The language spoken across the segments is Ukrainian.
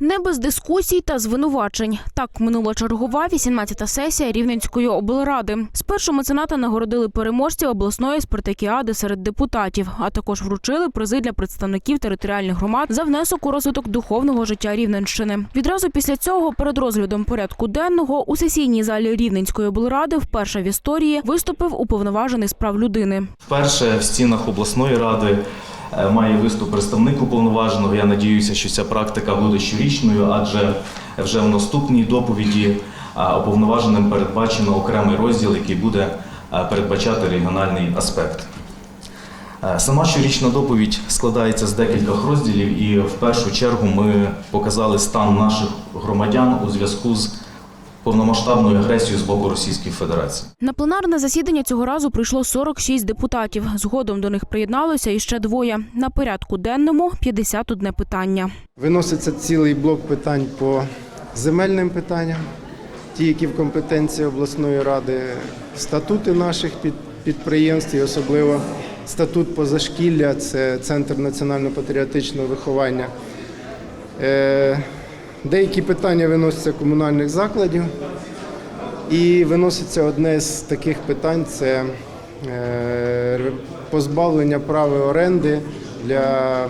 Не без дискусій та звинувачень. Так минула чергова 18-та сесія Рівненської облради. Спершу мецената нагородили переможців обласної спартакіади серед депутатів, а також вручили призи для представників територіальних громад за внесок у розвиток духовного життя Рівненщини. Відразу після цього, перед розглядом порядку денного, у сесійній залі Рівненської облради вперше в історії виступив уповноважений з прав людини. Вперше в стінах обласної ради має виступ представник уповноваженого. Я надіюся, що ця практика буде щорічною, адже вже в наступній доповіді е, уповноваженим передбачено окремий розділ, який буде е, передбачати регіональний аспект. Е, Сама щорічна доповідь складається з декількох розділів, і в першу чергу ми показали стан наших громадян у зв'язку з повномасштабною агресією з боку Російської Федерації. На пленарне засідання цього разу прийшло 46 депутатів. Згодом до них приєдналося іще двоє. На порядку денному 51 питання. Виноситься цілий блок питань по земельним питанням, ті, які в компетенції обласної ради, статути наших під- підприємств, і особливо статут позашкілля, це Центр національно-патріотичного виховання. Деякі питання виносяться комунальних закладів. І виноситься одне з таких питань це е, позбавлення права оренди для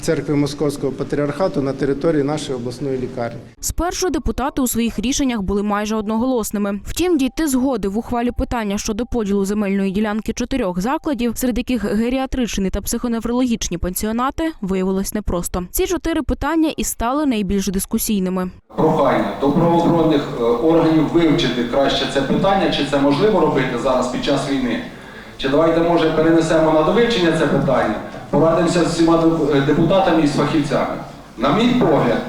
церкви Московського патріархату на території нашої обласної лікарні. Спершу депутати у своїх рішеннях були майже одноголосними. Втім, дійти згоди в ухвалі питання щодо поділу земельної ділянки чотирьох закладів, серед яких геріатричні та психоневрологічні пансіонати, виявилось непросто. Ці чотири питання і стали найбільш дискусійними. прохання до правоохоронних е, органів вивчити краще це питання, чи це можливо робити зараз під час війни. Чи давайте, може, перенесемо на довивчення це питання, порадимося з всіма е, депутатами і з фахівцями. На мій погляд,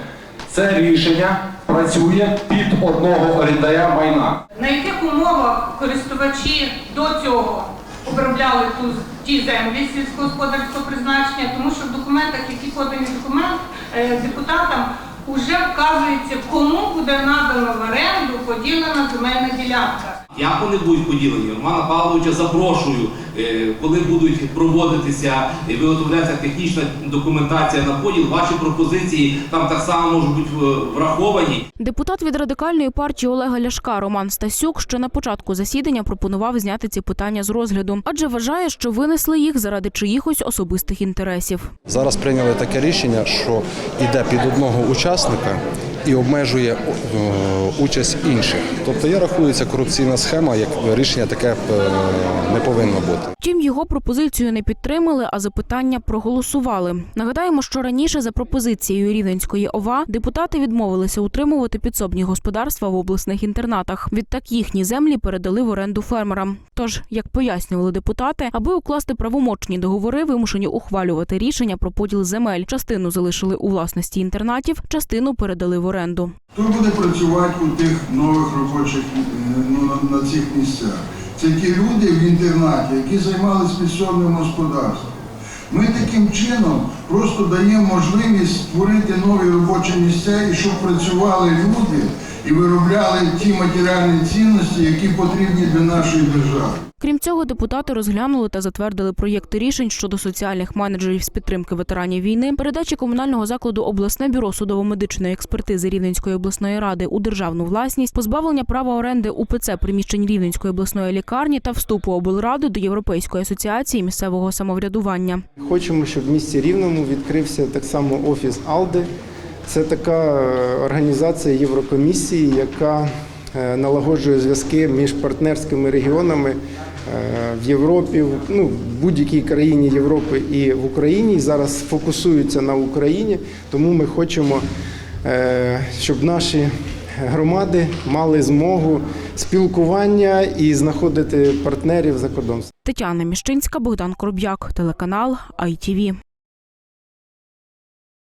це рішення працює під одного орендаря майна. На яких умовах користувачі до цього обробляли ту, ті землі сільськогосподарського призначення, тому що в документах, які подані документ е, депутатам, вже вказується, кому буде надано в оренду поділена земельна ділянка. Як вони будуть поділені? Романа Павловича запрошую, е, коли будуть проводитися і виготовлятися технічна документація на поділ, ваші пропозиції там так само можуть бути е, враховані. Депутат від радикальної партії Олега Ляшка Роман Стасюк ще на початку засідання пропонував зняти ці питання з розгляду, адже вважає, що винесли їх заради чиїхось особистих інтересів. Зараз прийняли таке рішення, що йде під одного учасника і обмежує е, участь інших. Тобто я рахую, ця корупційна схема, як рішення таке е, не повинно бути. Втім, його пропозицію не підтримали, а за питання проголосували. Нагадаємо, що раніше за пропозицією Рівненської ОВА депутати відмовилися утримувати підсобні господарства в обласних інтернатах. Відтак їхні землі передали в оренду фермерам. Тож, як пояснювали депутати, аби укласти правомочні договори, вимушені ухвалювати рішення про поділ земель. Частину залишили у власності інтернатів, частину передали в оренду. Хто буде працювати у тих нових робочих е, ну, на цих місцях? Це ті люди в інтернаті, які займалися місцевим господарством. Ми таким чином просто даємо можливість створити нові робочі місця і щоб працювали люди і виробляли ті матеріальні цінності, які потрібні для нашої держави. Крім цього, депутати розглянули та затвердили проєкти рішень щодо соціальних менеджерів з підтримки ветеранів війни, передачі комунального закладу обласне бюро судово-медичної експертизи Рівненської обласної ради у державну власність, позбавлення права оренди УПЦ приміщень Рівненської обласної лікарні та вступу облради до Європейської асоціації місцевого самоврядування. Хочемо, щоб в місті Рівному відкрився так само офіс АЛДИ. Це така е, організація Єврокомісії, яка налагоджує зв'язки між партнерськими регіонами е, в Європі, ну, в будь-якій країні Європи і в Україні. Зараз фокусуються на Україні, тому ми хочемо, е, щоб наші громади мали змогу спілкування і знаходити партнерів за кордоном. Тетяна Міщинська, Богдан Короб'як, телеканал ITV.